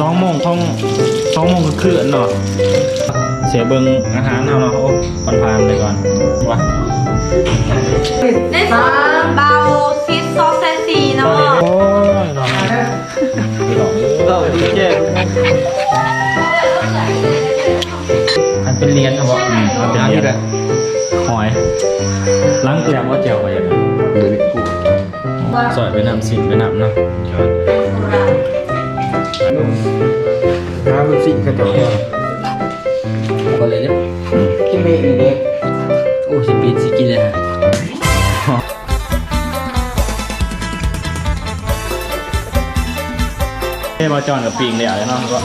สองโมงของสองโมงก็คือเนาะเสียเบิงอาหารเอาเนาะโอ้ผ่านผ่านๆไปก่อนวะได้สองเบาซิสซอสแซซีเนาะโอ้ยเนาะพี่น้องเออเจ๊อันเป็นเลียนครับอืมมันเป็นเลียนหอยล้างเกลียมว่าเจียวไปยังไงสอยไปนำสินไปนำเนาะ น้ำมันสิกระจกก็เลยเนี่ยกินเมฆเด็กโอ้สิปีสิกินเลยฮะเมาจอนกับปิงเลยอะเนาะก็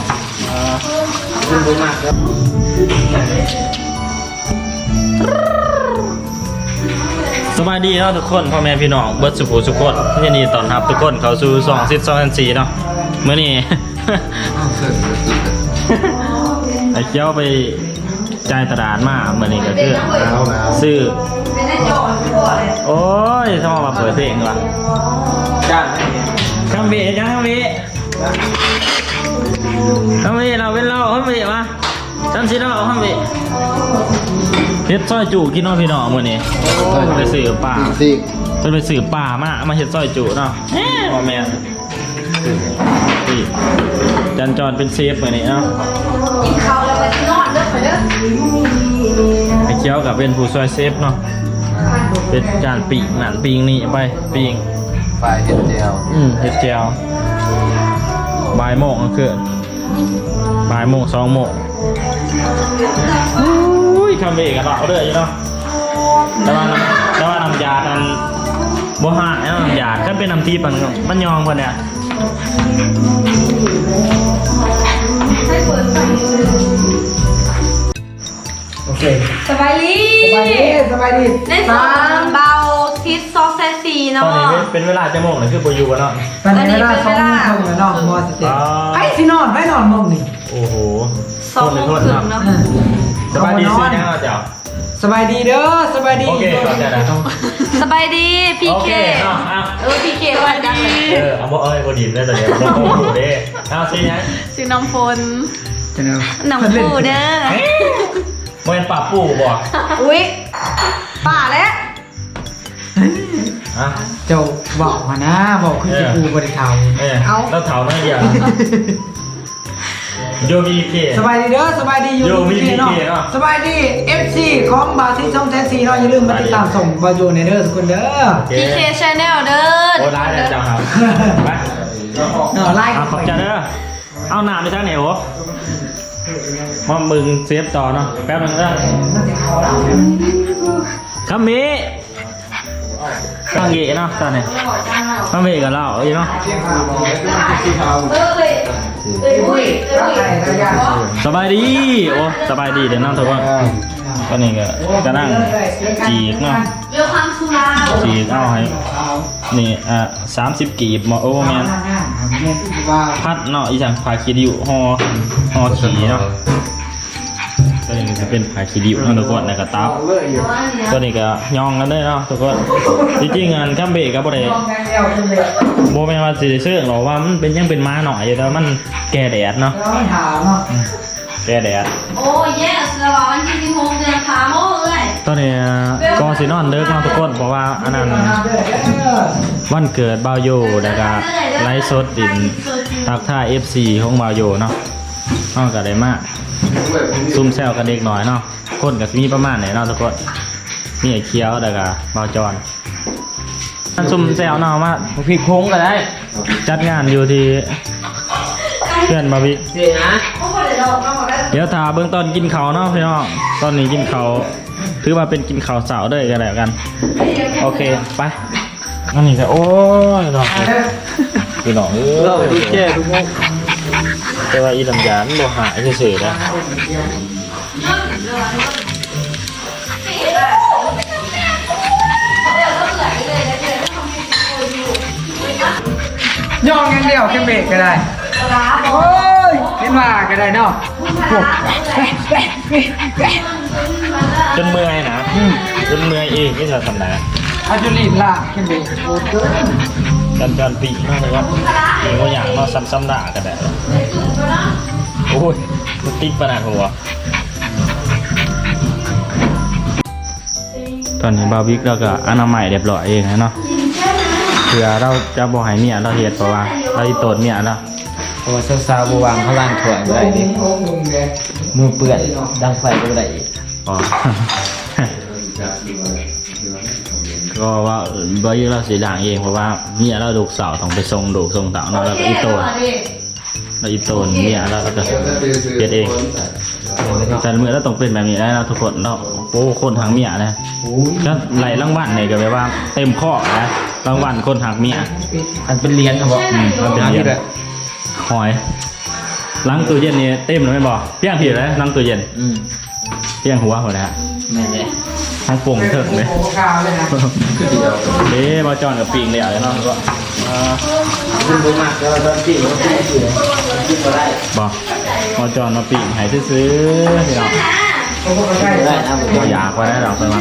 อ่าคุณบุญมากครับสบายดีเนาะทุกคนพ่อแม่พี่น้องเบิร์ดสุภูสุกคนยินดีต้อนรับทุกคน เข้าสู่สองสิบสองสี่เนาะ เมื่อนี้ไอ้เจ้าไปจ่ายตลาดมาเมื่อนี้ก็คือซื้อ ไม่ได้จอดทั่วเลยโอ้ยสมองมาเปิดเพลงวะจ้าคัมเบะยังคัมเบะคัมเบะเราเป็นเราคัมเบะมาฉันสิเราคัมเบะเฮ็ดซอยจูกินเนาะพี่น้องมื้อนี้ไปซื้อป่าสิเพิ่นไปซื้อป่ามามาเฮ็ดซอยจูเนาะแหมพ่อแม่นี่ จันจรเป็นเซฟมื้อนี้เนาะกินข้าวแล้วไปนอนเด้อไปเด้อไอ้เคี้ยวกับเป็นผู้ช่วยเซฟเนาะเป็นการปีกหนันปีงนี่ไปปีงฝ่ายเห็ดเจียวอืมเฮ็ดแจวบ่ายโมงก็คือบ่ายโมงสองโมงอุ้ยคำเบกับเราเด้ออยู่เนาะแต่ว่าแต่ว่าน้ำยาทันบ่หายเนาะน้ำยาคันเป็นน้ำทีปันมันยองเพิ่นเนี่ย ให้เปิดไฟโอเคสบายดีสบายดีสบายดีได้สองเบาซิสซอสแซซีตเนาะอนนี้เป็นเวลาจะโมงเลยคือบ่อยู่กันเนาะตอนนี้เวลาสองโมงครึ่งแล้วเนาะมอสเตอ๋อไปสินอนไปนอนมองนี่โอ้โหสองโมงครึ่งเนาะ เออสบายดีซื้อยังเอาเจ้า สบายดีเด้อสบายดีโอเคเข้าใจแล้วสบายดีพี่โอเคเคเนาะเอาเออพี่เคว่าจังเลยเออเอาบ่เอ้ยบ่ดีมได้ตอนนี้บ่ต้องหูเด้เอาสิยังซื้อน้ำฝนจะเนาะหนังปูเด้อบ่เป็นป่าปู่บ่อุ้ยป่าแล้วฮะ เจ้าบอกมานะบอกคือจะกูบริเทาเอ้ยแล้วเถานั่นเดียว โยมีเค สบายดีเด้อสบายดีอยู่อยู่มีที่เนาะมีเนาะ สบายดี FC ของบาซิช่องแทนซีเนาะอย่าลืมมาติดตามส่งบาโยในเด้อทุกคนเด้อโอเคพี่เคชาแนลเด้อโอ้ร้ายเลยเจ้าครับไปเนาะไล่เอาขอบใจเด้อเอาหนาไปทางไหนโอ้มามึงเซฟต่อเนาะแป๊บนึงเด้อคำมี ตั้งเกะเนาะตอนนี้คำเมกับเราเอาอยู่เนาะเออเลยเอ้ยอุ้ยเอ้ยอุ้ยสบายดีโอ้สบายดีเดี๋ยวนั่งทุกคนตอนนี้ก็จะนั่งจีกเนาะจีกเอาให้นี่อะสามสิบกีบมอโอ้แมนพัดเนาะอีสังผาคีดิวห่อหอขี่เนาะ ตัวนี้ก็จะเป็นผาคีดิวเนาะทุกคนแล้วก็ตับตัวนี้ก็ย่องกันได้เนาะทุกคนจริงๆงานข้ามเบรกก็บ่ได้โบแม่นว่าสิได้ซื้อหรอกว่ามันเป็นยังเป็นม้าหน่อยอยู่แต่มันแก่แดดเนาะเราไม่ถามเนาะแก่แดดโอ้ย yes ระหว่างวันที่16เดือนพาโมเลยตอนนี้กองสีนอนเลิกเนาะทุกคนเพราะว่าอันนั้นวันเกิดบาวโยแล้วก็ไลฟ์สดดินทักท่า FC ของบาวโยเนาะ นอกก็ได้มากซุ่มแซวกันเด็กหน่อยเนาะคนก็สิมีประมาณไหนเนาะทุกคนนี่ไอ้เคี้ยวแล้วก็บาวจอนซุ่มแซวเนาะมาพี่โค้งก็ได้ จัดงานอยู่ที่เพื่อนบาวิเสียนะเดี๋ยวถาเบื้องต้นกินเขาวเนาะพี่น้องตอนนี้กินเขาวถือว่าเป็นกินเขาวเสาร์ด้วยกันแล้วกัน โอเคไปอันนี้ก็โอ้ยดอกพี่น้องเออเราไปดูเจ้ทุกคน แต่ว่าอีลำยานบ่หายเฉยๆนะย่องอย่างเดียวแค่เบรกก็ได้ โอ้ยขึ้นมาก็ได้เนาะโอ้จนเมื่อยนะจนเมื่อยอีกนี่จะทำไหนอาจุลินล่ะแค่เบรกโอ้ยกันกันปีกเนาะนะครับมีว่าอย่างเนาะซ้ำๆด่ากันได้ โอ้ยมันติดปะนะหัว ตอนนี้บาวิกเราก็อนามัยเรียบร้อยเองนะเนาะเผื่อเราจะบ่ให้เมียเราเฮ็ดเพราะว่าเราอีโตนเมียแล้วเพราะว่าสาวๆบวางเขาล่างถ่วยอะไรดิมือเปื้อนดังไฟก็ได้อีกอ๋อ ก็ว่าเออบ่อยู่เราสีด่างเองเพราะว่าเมียเราลูกสาวต้องไปส่งดูกส่งเต่าเนาะแล้วก็อีโต นแล้วอีโตนเมียเราก็เฮ็ดเองแต่เมื่อเราต้องเป็นแบบนี้ได้เนาะทุกคนเนาะโอ้คนทางเมียนะโอ้ยก็ไหลรางวัลเนี่ยก็แปลว่าเต็มข้อนะรางวัลคนหักเมียอันเป็นเหรียญครับบอกอืมมันเป็นเหรียญหอยล้างตู้เย็นนี่เต็มเลยไหมบอกเพียงผิดเลยล้างตู้เย็นอืมเพียงหัวหมดแล้วแม่เลย ทั้งโป่งเถิงเลยโอ้กาวเลยนะเอ๊ะมาจอนกับปิงเลยอะไรเนาะก็อ่าคุณบุมากแล้วตอนที่เราที่อยู่กินก็ได้บอกมาจอนมาปิงให้ซื้อๆพี่น้องโอ้โหใกล้ได้นะผมบ่อยากว่าได้ดอกไปมา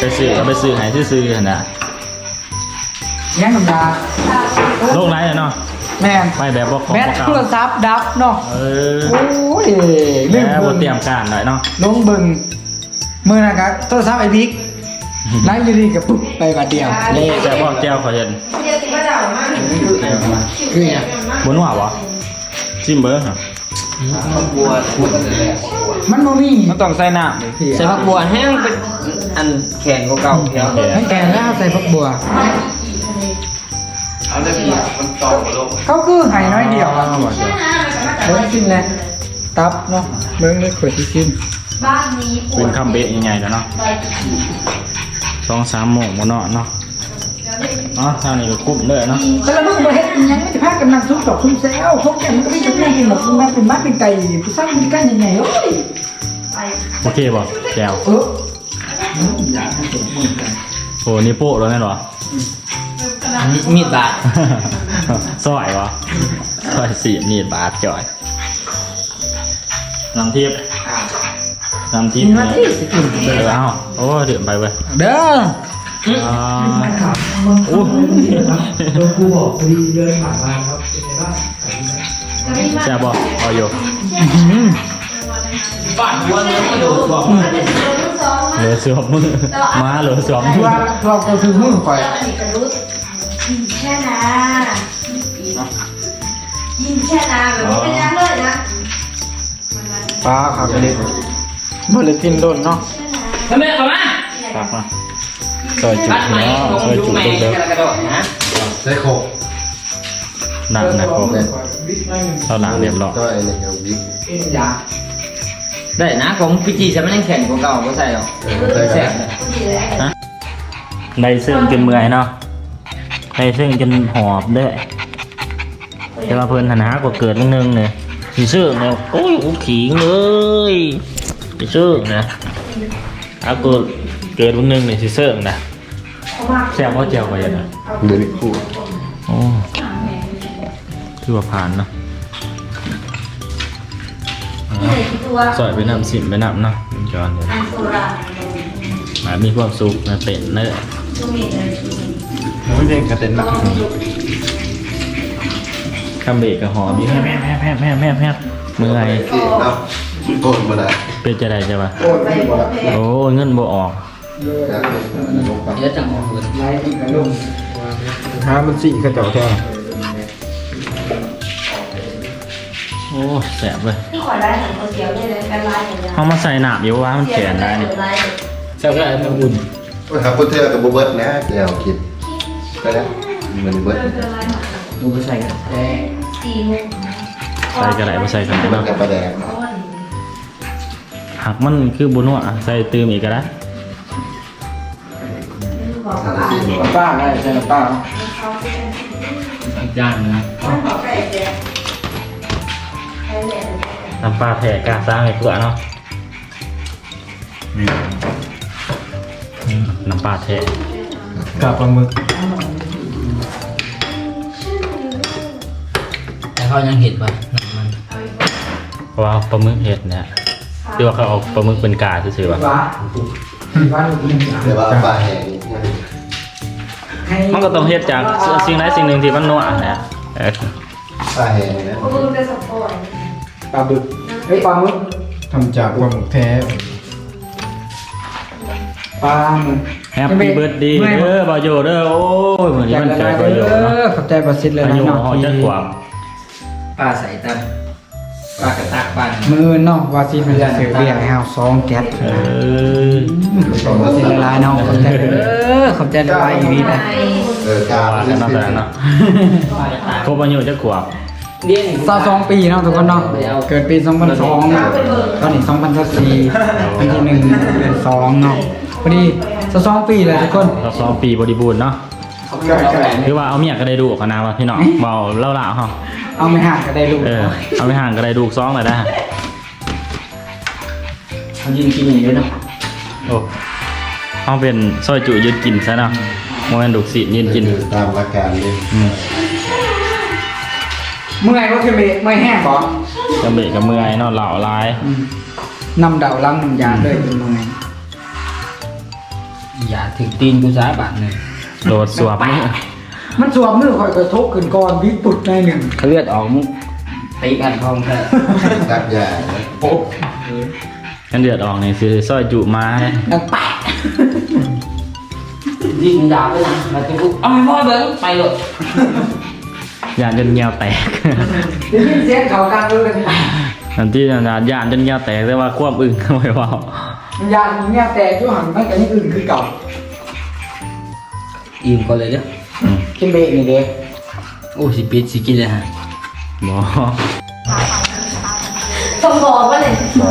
ไปซื้อเอาไปซื้อให้ซื้อๆหั่นน่ะยังธรรมดาโลกไรอะเนาะแม่นไปแบบบ่ของแบตบ่เก่าโทรศัพท์ดับเนาะเออโอ้ยแล้เรื่องวบุบ่ญเตรียมการหน่อยเนาะลงบึง มือนะครับโทรศัพท์ไอ้บิ๊กไล่อยู่ดีกับปุ๊บไปบาดเดียวนี่แต่บ่แก้วเขาเห็นคือเนี่ยบนหัววะจิ้มเบอร์ฮะบัวขุ่นเลยมันโมมี่มันต้องใส่น้ำเลยพี่ใส่ผักบัวแห้งเป็นอันแข็งกว่าเก่าเดียวให้แกงแล้วใส่ฟักบัวเอาได้พี่มันต่อลงเขาคือไห่น้อยเดียวอะเบิ้งกินเลยตับเนาะเบิ้งเลยขวดที่กิน บ้านนี้เป็นคำเบะยังไงแล้วเนาะสองสามโมงบนเนาะเนาะเนาะทางนี้ก็กุ้มเลยเนาะแต่ละมึงมาเฮ็ดอิหยังไม่ได้พากันนั่งซุกดอกซุ่มแซวพวกแกมันก็ไม่จะนั่งกินหมดมันเป็นมัดเป็นไก่ผู้สร้างมันกันยังไงโอ้ยโอเคบ่แก้วเออโอ้นี่โป้แล้วแม่นวะมีดบาดสวยวะสวยสีมีดบาดจ่อยน้ำทิพย์ น้ำทิกิพนย์มาเนี่ยที่สิกินเออเอาโอ้ดื่มไปเว้ยเด้ออ่าโอ้โดนกูบอกกูเดินผ่านมาครับเป็นไงบ้างแซ่บบ่เอาอยู่บาดหัวเลยไม่โดนบอกเหลือสวมมือมาเหลือสวมมืทัอวร์ทัวร์ก็คือมึงคอยยิงแค่นายิงแค่นาแบบนี้เป็นยังเลยนะปลาครับเลย บ่เลยกินโดนเนาะทำไมเข้ามาฝากมาซอยจุบัดใหมเนาะผมซอยดูจุใหม่เด้อกระโดดนะใส่โคกหนักนะผมเราหนักเรียบร้อยก็ไอ้เนี่ยเอาวิกกินยาได้นะผมพีจีจะไม่ได้แข็งกว่าเก่าก็ใส่หรอกใส่แสกันบฮะในซึ่งจนเมื่อยเนาะในซึ่งจนหอบเด้อแต่ว่าเพลินหันหากว่าเกิดนิดนึงเนี่ยสิซึ่งเนี่ยโอ้ยอุขิงเลย สิซึ่งนะอากูเกิดนิดนึงเนี่ยสิซึ่งนะแซ่บว่าเจียวไปยังไงเดี๋ยวนี้พูดโอ้คือว่าผ่านเนาะที่ไหนที่ตัวสอยไปนำสิมไปนำเนาะจอนเดี๋ยวอันโซราหมามีความสุขนะเป็นเนอะชูมิเลยไม่ใช่กระเต็นหนักคำเบรกกับหอมแม่แม่แม่แม่แม่แม่แม่เมื่อยที่เนาะ โกนมาได้เป็นจะได้ใช่ปะโกนไม่หมดละโอ้เงินบ่ออกนะลงไปเดี๋ยวจะออกเลยไล่กินกับลุงหามันสี่กระจอกแค่โอ้แสบเลยที่ขอได้ของเขาเสียวเลยกันลายอย่างเงี้ยเขามาใส่หนามอยู่ว่ามันแขนได้นี่แซ่บก็มันอุ่นโอ้ยครับคุณเทอกับโบเบิร์ตนะแกวคิดไปแล้วมันเบิร์ตดูไปใส่กันสี่โมงใส่กระไรมาใส่กันได้มันบ้างกับปลาแดง หักมันคือบุญวะใส่ตืมอีกก็ได้บอกกับอ่านป้าได้ใช่ไหมป้าเขาเป็นย่างนะเขาบอกไปเด็กใช่เลยน้ำปลาแผ่กล้าสร้างไอ้เกลือเนาะอืมอืมน้ำปลาแท้กับปลาหมึกแต่เขายังเห็นป่ะมันเพราะว่าปลาหมึกเห็ดเนี่ย ที่ว่าเขาเอาปลาหมึกเป็นกาซื่อๆวะหวานหวานกินเดี๋ยวว่าปลาแห้งมันก็ต้องเฮ็ดจากสิ่งใดสิ่งหนึ่งที่มันนัวนะเออปลาแห้งนะโอ้ยเป็นสปอยปลาบึกเฮ้ยปลาหมึกทำจากปลาหมึกแท้ปลาหมึกแฮปปี้เบิร์ดดีเด้อบาโยเด้อโอ้ยเหมือนที่มันเกิดบาโยเอเนาะอขอบใจบาซิดเลยอานะยุเนาะหอจักกว่าปลาใส่ตับ ปลากระตักปลามือเนาะบาซิดมันจะซื้อเบียร์ให้เฮาสองแก๊สเอนะอขอบใจละลายเนาะขอบใจเออขอบใจละลายอีกนิดนะเออกาว่ากันเนาะแต่เนาะครบอายุจักกว่าเลี้ยงสาวสองปีเนาะทุกคนเนาะเกิดปี 2002นะตอนนี้2024ปีที่หนึ่งเดือนสองเนาะพอดีสาวสองปีเลยทุกคนเราสองปีบริบูรณ์เนาะ ใช่ใช่หรือว่าเอาเมียก็ได้ดูกันนะว่าพี่น้องเบาเล่าล่าเฮาเอาไม่ห่างก็ได้ลูกเออเอาไม่ห่างก็ได้ดูซ้องเลยนะเขายิงกินอย่างนี้เนาะโอ้เอาเป็นซอยจุยืนกินซะเนาะโมเมนต์ดุกสิยืนกินตามอาการเลยอืมเมื่อยก็คือเมื่อยแห้งบ่กระเบะกับเมื่อยเนาะเหล่าลายนำเดาล้างน้ำยาเลยเป็นเมื่อยอย่าถึงตีนกูซะบาทหนึ่ง โดดสวบมือมันสวมมือคอยกระทบขึ้นก่อนวิกปุดในหนึ่งเขาเลือดออกมุกตีกันพร้อมกันตักยานะปุ๊บกันเดือดออกนี่คือซอยจุมาให้ดังแปะยิงดาบไปนะมาถึงปุ๊บเอาไม่พอเบิ้งไปเลยยานจนเงียวแตกได้ยินเสียงเขากลางเลยกันแปะนั่นที่ยานยานจนเงียวแตกแต่ว่าควบอึ้งไม่เว่ายานเงียบแต่ยุ่หันไม่กันนี่อื่นคือเก่า อิ่มก่อนเลยเด้ออืมขึ้นเบรกนี่เด้โอ้สิปิดสิกินเลยฮะบอต้องบอกว่าเลยบอ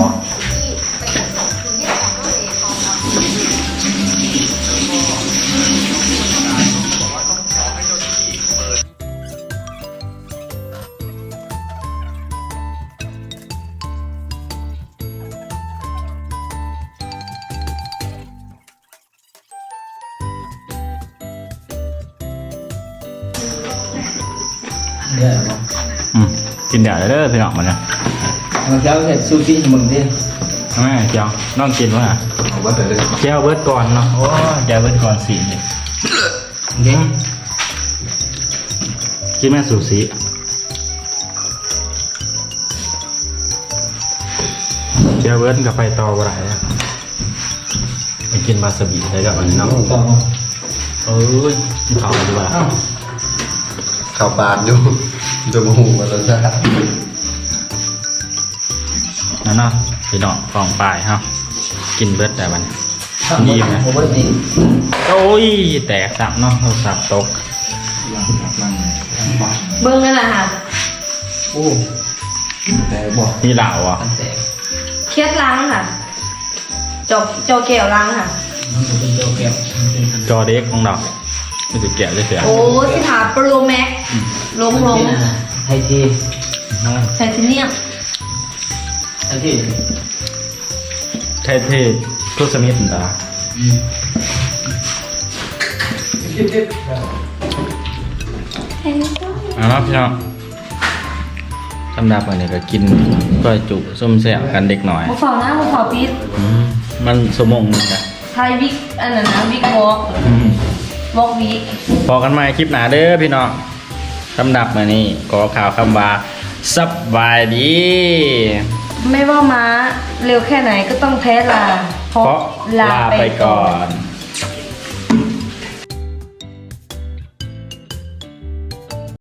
เลือดออกอืมกินเดี๋ยวเด้อพี่น้องมันเนี่ยมันเจ้าเห็ดซูชิให้มึงดิแม่เจ้าน้องกินวะเอาว่าแต่เลยแก้วเบิร์ดก่อนเนาะโอ้แก้วเบิร์ดก่อนสีนี่เด้งกินแม่สูสีแก้วเบิร์ดกับไปต่อบ่ไรอะไปกินวาซาบิใช่กับอันนี้เนาะเอ้ยเขาดีกว่า ข้าวปานอยู่จมูกมันรสชาตินั่นเนาะพี่น้องกองปลายเฮากินเบิร์ดแต่วันนี้ยิ้มนะผมว่าดีโอ้ยแตกสับเนาะโทรศัพท์ตกเบิ้งนั่นแหละค่ะโอ้แต่บอกนี่เหล่าอะตั้งแต่เครียดล้างค่ะจบโจเกลล้างค่ะมันจะเป็นโจแก้วมันเป็นอันจอเด็กของเรา ไม่ถูกแกะเลยเสียโอ้สิถาโปรแม็กลงลงไทยทีไทเทเนียมไทยทีใช่เท่ทุกสมิธเหรออืมเอาละพี่น้องสำหรับวันนี้ก็กินก้อยจุส้มแซ่บกันเด็กหน่อยมาเฝ้าหน้ามาเฝ้าปิดอืมมันสมองหนึงนะไทยวิกอันนั้นนะวิกวอล์ก อืมวอล์กวิกพอกันใหม่คลิปหนาเด้อพี่น้องสำหรับวันนี้ขอข่าวคำว่าสบายดี ไม่ว่าม้าเร็วแค่ไหนก็ต้องแพ้ลาเพราะลาไปก่อน